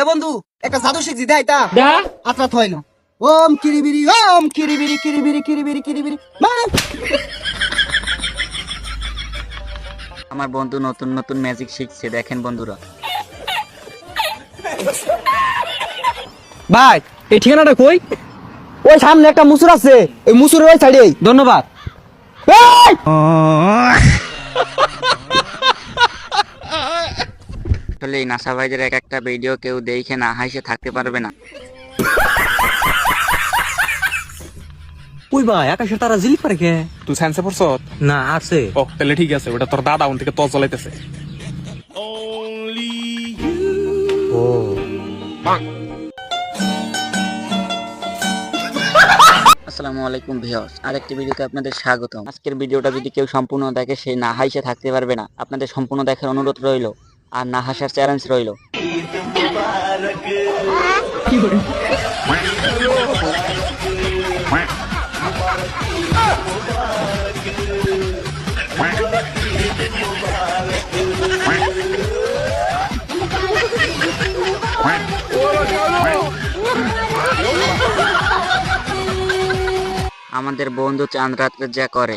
এ বন্ধু একটা জাদু শিখছি দেয় তা দা? আত্রা থয় না। ওম কিরিবিরি ওম কিরিবিরি কিরিবিরি কিরিবিরি কিরিবিরি। আমার বন্ধু নতুন নতুন ম্যাজিক শিখছে দেখেন বন্ধুরা। ভাই এই ঠিকানাটা কই? ওই সামনে একটা মুসুর আছে ওই মুসুরের ওই সাইডে ধন্যবাদ। আসলে এই নাসা ভাইদের এক একটা ভিডিও কেউ দেখে না হাসে থাকতে পারবে না। ওই ভাই আকাশের তারা জিলিপ পারে কে? তুই সায়েন্সে পড়ছ না আছে। ও তাহলে ঠিক আছে ওটা তোর দাদা ওন থেকে তজ জ্বলাইতেছে। আসসালামু আলাইকুম ভিউয়ার্স আরেকটি ভিডিওতে আপনাদের স্বাগতম। আজকের ভিডিওটা যদি কেউ সম্পূর্ণ দেখে সে না হাসে থাকতে পারবে না। আপনাদের সম্পূর্ণ দেখার অনুরোধ রইল। আর না হাসার চ্যালেঞ্জ রইল। আমাদের বন্ধু চাঁদ রাত্রে যা করে।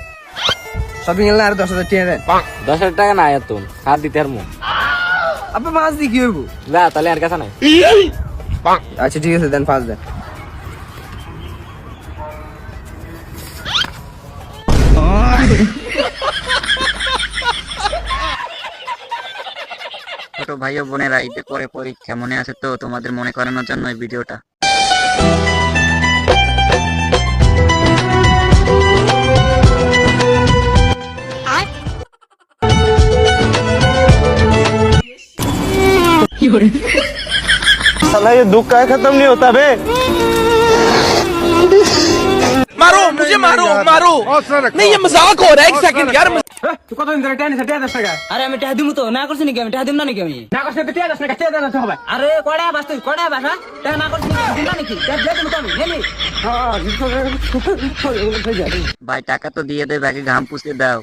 শপিং এর আর দশ হাজার টাকা দেন। দশ হাজার টাকা না এত। হাত দিতে আর মু আব্বা মাছ দিয়ে কি হইব? যা তাহলে আর কাছে নাই। আচ্ছা ঠিক আছে দেন পাঁচ দেন। ছোট ভাই ও বোনেরা ঈদের পরে পরীক্ষা মনে আছে তো? তোমাদের মনে করানোর জন্য এই ভিডিওটা। साला ये दुख का खत्म नहीं होता बे মারো মুঝে মারো মারো नहीं ये मजाक हो रहा है एक सेकंड यार তুই কতদিন ধরে টেনিস টেয়া দশ টাকা আরে আমি টাকা দিমু তো না করছি নাকি আমি টাকা দিম না নাকি আমি না করছে তো টেয়া দশ টাকা টেয়া দেন হবে আরে কড়া বাস তুই কড়া বাস হ্যাঁ টাকা না করছি নাকি দিম না নাকি টাকা দিয়ে দিমু তো আমি নেলি ভাই টাকা তো দিয়ে দেবে আগে ঘাম পুষতে দাও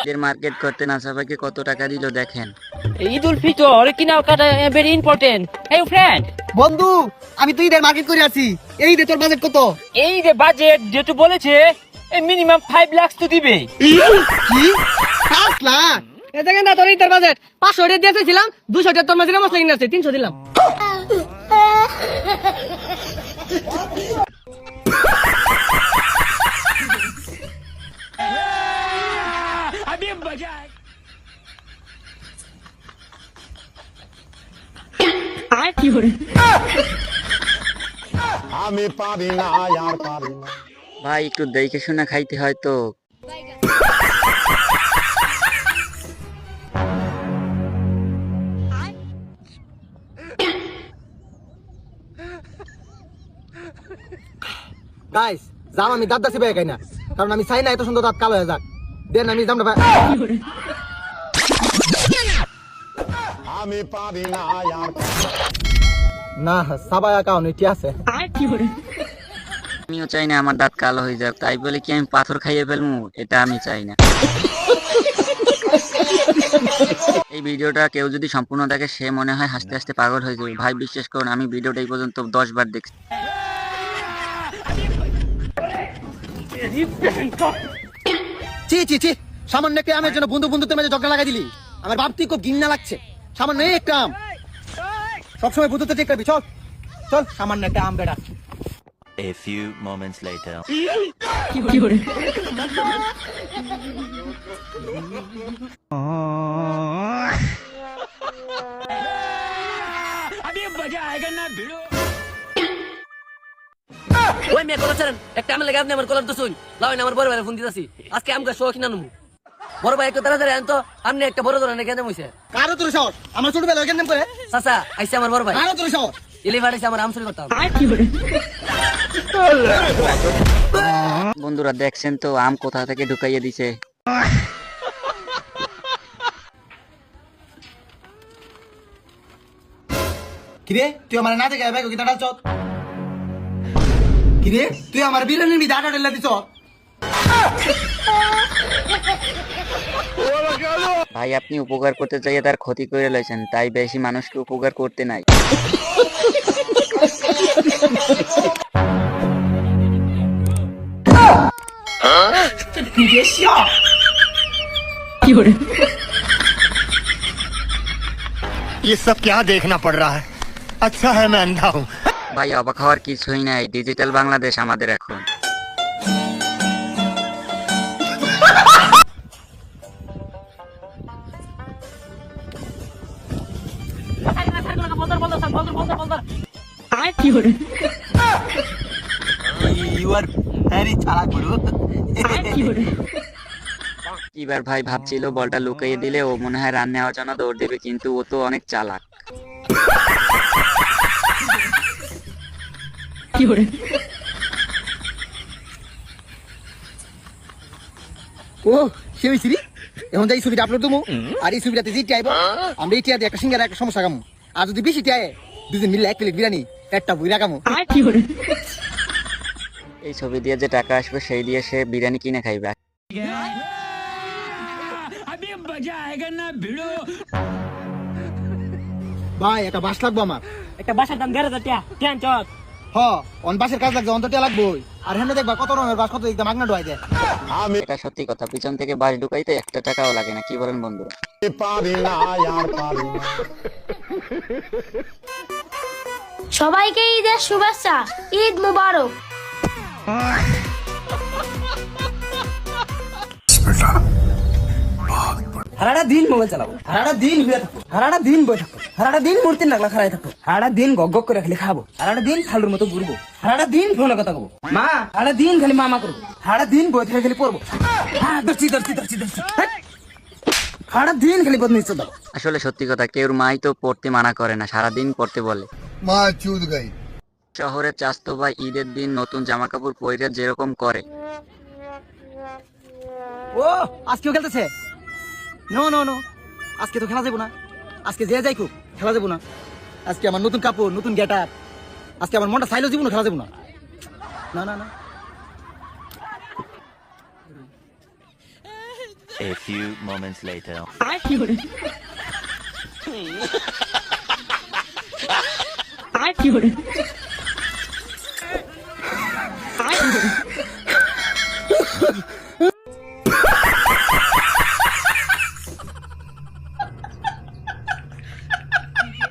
ঈদের মার্কেট করতে না সবাইকে কত টাকা দিল দেখেন ঈদ উল ফিতর কেনাকাটা ভেরি ইম্পর্টেন্ট এই ফ্রেন্ড বন্ধু আমি তুই ঈদের মার্কেট করে আছি। এই দে তোর বাজেট কত? এই যে বাজেট যেহেতু বলেছে মিনিমাম ফাইভ লাক্স তো দিবে কি? পাঁচ লাখ? এ দেখেন না তোর ঈদের বাজেট পাঁচশো টাকা দিয়েছিলাম দুশো টাকা তোর মাঝে মশলা কিনে আছে তিনশো দিলাম। আমি পারি না আর পারি না। ভাই একটু দেখে শুনে খাইতে হয় তো। গাইস জাম আমি দাঁত দাসি পাই না কারণ আমি চাই না এত সুন্দর দাঁত কালো হয়ে যাক। দেন আমি জামটা আমি পারি না আর না সাবায়া কাউন এটি আছে। আমিও চাই না আমার দাঁত কালো হয়ে যাক তাই বলে কি আমি পাথর খাইয়ে ফেলব? এটা আমি চাই না। এই ভিডিওটা কেউ যদি সম্পূর্ণ দেখে সে মনে হয় হাসতে হাসতে পাগল হয়ে যাবে। ভাই বিশ্বাস করুন আমি ভিডিওটা এই পর্যন্ত দশ বার দেখছি। চি চি চি সামান্য একটা আমের জন্য বন্ধু বন্ধুত্বের মাঝে ঝগড়া লাগাই দিলি। আমার ভাবতে খুব ঘৃণা লাগছে। সামান্য এই একটা আম। সবসময় বন্ধুত্ব ঠিক করবি চল। চল সামান্য একটা আম বেড়া। A few moments later. ওই মেয়ে কলার ছাড়েন একটা আমি লাগে আপনি আমার কলার তো শুন লাও আমার বড় ফোন দিতেছি। আজকে আমাকে শো কিনা নেব বড় ভাই একটু তাড়াতাড়ি আন তো আপনি একটা বড় ধরনের কেন মুইছে। কারও তোর সাহস? আমার ওইখান করে চাচা আইসে আমার বড় ভাই। কারও তোর সাহস? এলিভার আইসে আমার আম চুরি করতাম বন্ধুরা দেখছেন তো আম কোথা থেকে ঢুকাইয়ে দিছে? কিরে তুই আমার না দেখে ভাই কি দাঁড়াচ্ছ? কিরে তুই আমার বিরিয়ানির আটা ঢেলে দিছ ভাই আপনি উপকার করতে চাইয়ে তার ক্ষতি করে লইছেন তাই বেশি মানুষকে উপকার করতে নাই ये सब क्या देखना पड़ रहा है अच्छा है मैं अंधा हूँ ভাই অবাক হওয়ার কিছুই নাই ডিজিটাল বাংলাদেশ আমাদের এখন ইউ আর ভেরি চালাক বড় এবার ভাই ভাবছিল বলটা লুকিয়ে দিলে ও মনে হয় রান নেওয়ার জন্য দৌড় দেবে কিন্তু ও তো অনেক চালাক। ও সে এখন যাই ছবিটা আপলোড দেবো আর এই ছবিটাতে যেটি আইব আমরা এটি দিয়ে একটা সিঙ্গার একটা সমস্যা কামু। আর যদি বেশি টিয়ায় দুদিন মিলে এক প্লেট বিরিয়ানি। একটা বইরা কামু। এই ছবি দিয়ে যে টাকা আসবে সেই দিয়ে সে বিরিয়ানি কিনে খাইবে। ভাই একটা বাস লাগবো আমার। একটা বাসার দাম দেড় হাজার টাকা। কেন চল। হ অন বাসের কাজ লাগবে অন্তরটা লাগবো আর হেন দেখবা কত রঙের বাস কত ডোয়াই দেয় এটা সত্যি কথা পিছন থেকে বাস ঢুকাইতে একটা টাকাও লাগে না কি বলেন বন্ধুরা? সবাইকে ঈদের শুভেচ্ছা ঈদ মুবারক সারাটা দিন মোবাইল চালাবো সারাটা দিন থাকব সারাটা দিন বই থাকব সারাটা দিন মূর্তির নাগলা খারাই থাকব সারাটা দিন গগ করে খালি খাব সারাটা দিন খালুর মতো ঘুরবো সারাটা দিন ফোনে কথা কবো মা সারাটা দিন খালি মামা করব সারাটা দিন বই থেকে খালি পড়ব হ্যাঁ ধরছি ধরছি ধরছি ধরছি হেৎ। খালি দাও আসলে সত্যি কথা কেউ মাই তো পড়তে মানা করে না সারাদিন পড়তে বলে মা চুদ গাই শহরে চাস্তো ভাই ঈদের দিন নতুন জামা কাপড় পরে যেরকম করে। ও আজকেও খেলতেছে? নো নো নো আজকে তো খেলা যাব না। আজকে যে যাই খুব খেলা যাব না। আজকে আমার নতুন কাপড় নতুন গেটার আজকে আমার মনটা সাইলো যাব না খেলা যাব না। না না না। A few moments later. আর কি করে